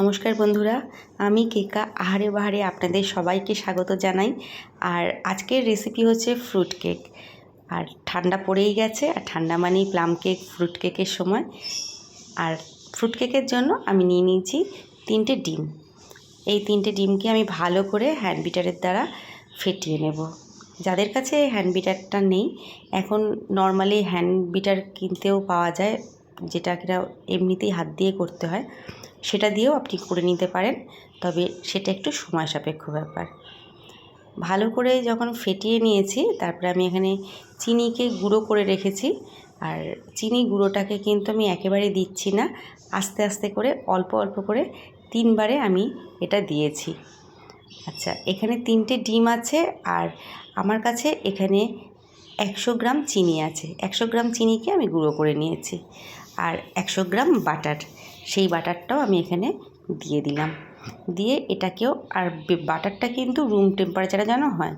নমস্কার বন্ধুরা, আমি কেকা আহারে বাহারে আপনাদের সবাইকে স্বাগত জানাই। আর আজকের রেসিপি হচ্ছে ফ্রুট কেক আর ঠান্ডা পড়েই গেছে, আর ঠান্ডা মানেই প্লাম কেক ফ্রুট কেকের সময়। আর ফ্রুট কেকের জন্য আমি নিয়ে নিয়েছি তিনটে ডিম। এই তিনটে ডিমকে আমি ভালো করে হ্যান্ড বিটারের দ্বারা ফেটিয়ে নেব। যাদের কাছে হ্যান্ড বিটারটা নেই, এখন নর্মালি হ্যান্ড বিটার কিনতেও পাওয়া যায়, যেটা কিনা এমনিতেই হাত দিয়ে করতে হয়। সেটা দিয়েও আপনি করে নিতে পারেন। তবে সেটা একটু সময় সাপেক্ষ ব্যাপার। ভালো করে যখন ফেটিয়ে নিয়েছি, তারপরে আমি এখানে চিনিকে গুঁড়ো করে রেখেছি। আর চিনি গুঁড়োটাকে কিন্তু আমি একেবারে দিচ্ছি না। আস্তে আস্তে করে, অল্প অল্প করে তিনবারে আমি এটা দিয়েছি। আচ্ছা এখানে তিনটে ডিম আছে আর আমার কাছে এখানে একশো গ্রাম চিনি আছে। একশো গ্রাম চিনিকে আমি গুঁড়ো করে নিয়েছি। আর একশো গ্রাম বাটার। সেই বাটারটাও আমি এখানে দিয়ে দিলাম। দিয়ে এটাকেও, আর বাটারটা কিন্তু রুম টেম্পারেচারে যেন হয়,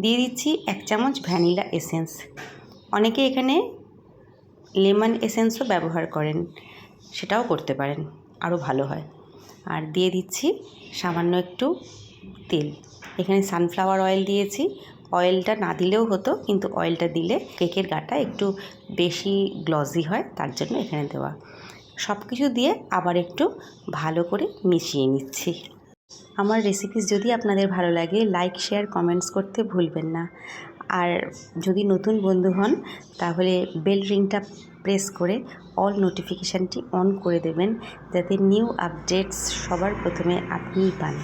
দিয়ে দিচ্ছি এক চামচ ভ্যানিলা এসেন্স অনেকে এখানে লেমন এসেন্সও ব্যবহার করেন, সেটাও করতে পারেন, আরও ভালো হয়। আর দিয়ে দিচ্ছি সামান্য একটু তেল। এখানে সানফ্লাওয়ার অয়েল দিয়েছি অয়েলটা না দিলেও হতো, কিন্তু অয়েলটা দিলে কেকের গাটা একটু বেশি গ্লসি হয়, তার জন্য এখানে দেওয়া। সব কিছু দিয়ে আবার একটু ভালো করে মিশিয়ে নিচ্ছি। আমার রেসিপিস যদি আপনাদের ভালো লাগে লাইক শেয়ার কমেন্টস করতে ভুলবেন না। আর যদি নতুন বন্ধু হন, তাহলে বেল রিংটা প্রেস করে অল নোটিফিকেশানটি অন করে দেবেন, যাতে নিউ আপডেটস সবার প্রথমে আপনিই পান।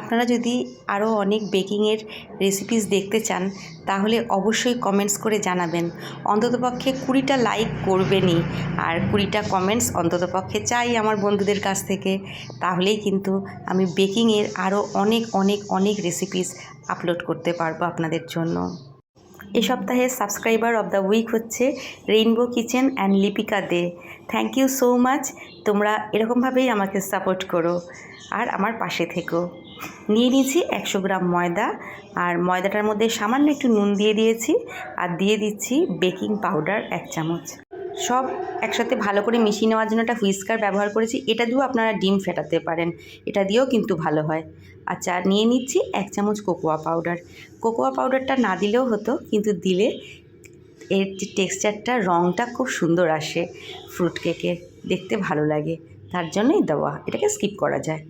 আপনারা যদি আরও অনেক বেকিংয়ের রেসিপিস দেখতে চান, তাহলে অবশ্যই কমেন্টস করে জানাবেন। অন্ততপক্ষে কুড়িটা লাইক করবেনই, আর কুড়িটা কমেন্টস অন্ততপক্ষে চাই আমার বন্ধুদের কাছ থেকে। তাহলেই কিন্তু আমি বেকিংয়ের আরও অনেক অনেক অনেক রেসিপিস আপলোড করতে পারব আপনাদের জন্য। এ সপ্তাহের সাবস্ক্রাইবার অব দ্য উইক হচ্ছে rainbow kitchen and Lipika Dey thank you so much তোমরা এরকমভাবেই আমাকে সাপোর্ট করো, আর আমার পাশে থেকো। নিয়ে নিয়েছি একশো গ্রাম ময়দা। আর ময়দাটার মধ্যে সামান্য একটু নুন দিয়ে দিয়েছি আর দিয়ে দিচ্ছি বেকিং পাউডার এক চামচ। সব একসাথে ভালো করে মিশিয়ে নেওয়ার জন্য একটা হুইস্কার ব্যবহার করেছি। এটা দিয়েও আপনারা ডিম ফেটাতে পারেন। এটা দিয়েও কিন্তু ভালো হয়। আচ্ছা নিয়ে নিচ্ছি এক চামচ কোকোয়া পাউডার। কোকোয়া পাউডারটা না দিলেও হতো, কিন্তু দিলে এর যে টেক্সচারটা রঙটা খুব সুন্দর আসে ফ্রুট কেকের। দেখতে ভালো লাগে। তার জন্যই দেওয়া। এটাকে স্কিপ করা যায়।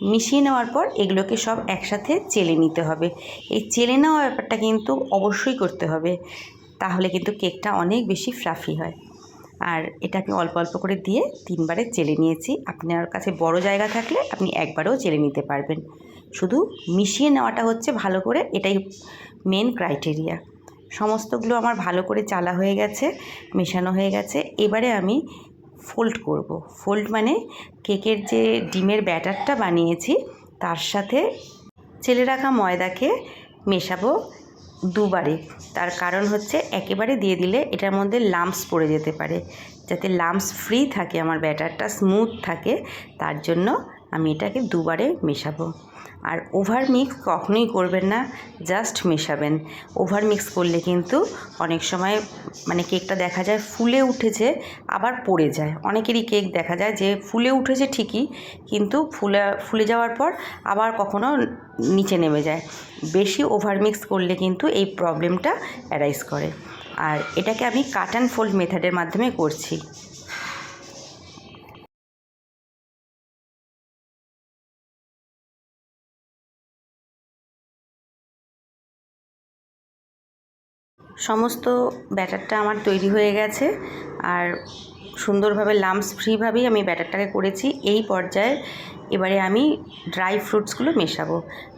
মিশিয়ে নেওয়ার পর এগুলোকে সব একসাথে চেলে নিতে হবে। এই চেলে নেওয়া ব্যাপারটা কিন্তু অবশ্যই করতে হবে। তাহলে কিন্তু কেকটা অনেক বেশি ফ্লাফি হয়। আর এটাকে অল্প অল্প করে দিয়ে তিনবারে চেলে নিয়েছি। আপনার কাছে বড় জায়গা থাকলে আপনি একবারেও চেলে নিতে পারবেন। শুধু মিশিয়ে নেওয়াটা হচ্ছে ভালো করে, এটাই মেন ক্রাইটেরিয়া সমস্তগুলো আমার ভালো করে চালা হয়ে গেছে, মেশানো হয়ে গেছে। এবারে আমি ফোল্ড করব। ফোল্ড মানে কেকের যে ডিমের ব্যাটারটা বানিয়েছি, তার সাথে চেলে রাখা ময়দাকে মেশাবো দুবারে। তার কারণ হচ্ছে একেবারে দিয়ে দিলে এটার মধ্যে লাম্পস পড়ে যেতে পারে। যাতে লাম্পস ফ্রি থাকে, আমার ব্যাটারটা স্মুথ থাকে, তার জন্য আমি এটাকে দুবারে মেশাবো। আর ওভার মিক্স কখনোই করবেন না জাস্ট মেশাবেন। ওভার মিক্স করলে কিন্তু অনেক সময় মানে কেকটা দেখা যায় ফুলে উঠেছে, আবার পড়ে যায়। অনেকেরই কেক দেখা যায় যে ফুলে উঠেছে ঠিকই, কিন্তু ফুলে ফুলে যাওয়ার পর আবার কখনো নিচে নেমে যায়। বেশি ওভার মিক্স করলে কিন্তু এই প্রবলেমটা অ্যারাইজ করে। আর এটাকে আমি কাট অ্যান্ড ফোল্ড মেথডের মাধ্যমে করছি। সমস্ত ব্যাটারটা আমার তৈরি হয়ে গেছে আর সুন্দরভাবে লাম্পস ফ্রিভাবেই আমি ব্যাটারটাকে করেছি। এই পর্যায়ে এবারে আমি ড্রাই ফ্রুটসগুলো মেশাবো।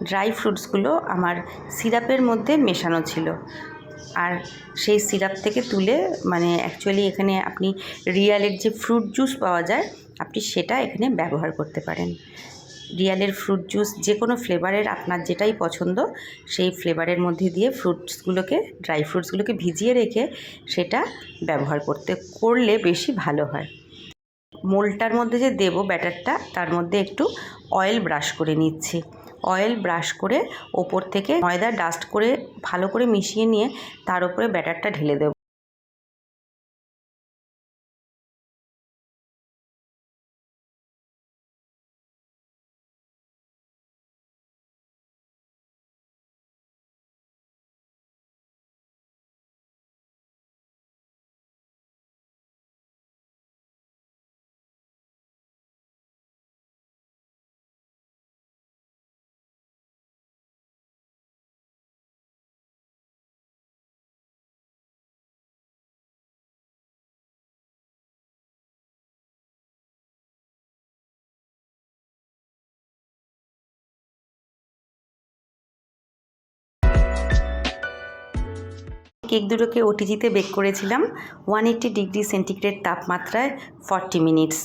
ড্রাই ফ্রুটসগুলো আমার সিরাপের মধ্যে মেশানো ছিল। আর সেই সিরাপ থেকে তুলে মানে অ্যাকচুয়ালি এখানে আপনি রিয়ালের যে ফ্রুট জুস পাওয়া যায়, আপনি সেটা এখানে ব্যবহার করতে পারেন। রিয়ালের ফ্রুট জুস যে কোনো ফ্লেভারের আপনার যেটাই পছন্দ, সেই ফ্লেভারের মধ্যে দিয়ে ফ্রুটসগুলোকে ড্রাই ফ্রুটসগুলোকে ভিজিয়ে রেখে সেটা ব্যবহার করতে, করলে বেশি ভালো হয়। মোলটার মধ্যে যে দেব ব্যাটারটা, তার মধ্যে একটু অয়েল ব্রাশ করে নিচ্ছি। অয়েল ব্রাশ করে ওপর থেকে ময়দা ডাস্ট করে ভালো করে মিশিয়ে নিয়ে তার উপরে ব্যাটারটা ঢেলে দেবো। কেক দুটোকে ওটিজিতে বেক করেছিলাম। ওয়ান এইট্টি ডিগ্রি সেন্টিগ্রেড তাপমাত্রায় ফর্টি মিনিটস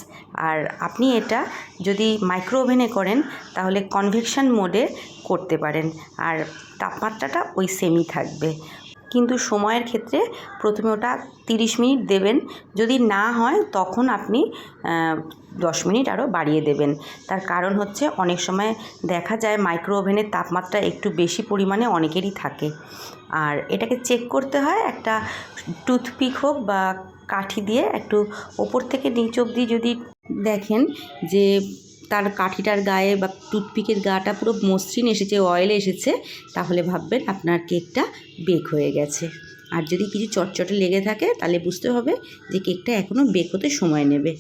আর আপনি এটা যদি মাইক্রো ওভেনে করেন, তাহলে কনভেকশন মোডে করতে পারেন। আর তাপমাত্রাটা ওই সেমই থাকবে। কিন্তু সময়ের ক্ষেত্রে প্রথমে ওটা তিরিশ মিনিট দেবেন। যদি না হয়, তখন আপনি দশ মিনিট আরও বাড়িয়ে দেবেন। তার কারণ হচ্ছে, অনেক সময় দেখা যায় মাইক্রো ওভেনের তাপমাত্রা একটু বেশি পরিমাণে অনেকেরই থাকে। আর এটাকে চেক করতে হয়, একটা টুথপিক হোক বা কাঠি দিয়ে একটু ওপর থেকে নিচ অবধি যদি দেখেন যে তার কাঠিটার গায়ে বা টুথপিকের গাটা পুরো মসৃণ এসেছে অয়েল এসেছে, তাহলে ভাববেন আপনার কেকটা বেক হয়ে গেছে। আর যদি কিছু চটচটে লেগে থাকে, তাহলে বুঝতে হবে যে কেকটা এখনও বেক হতে সময় নেবে।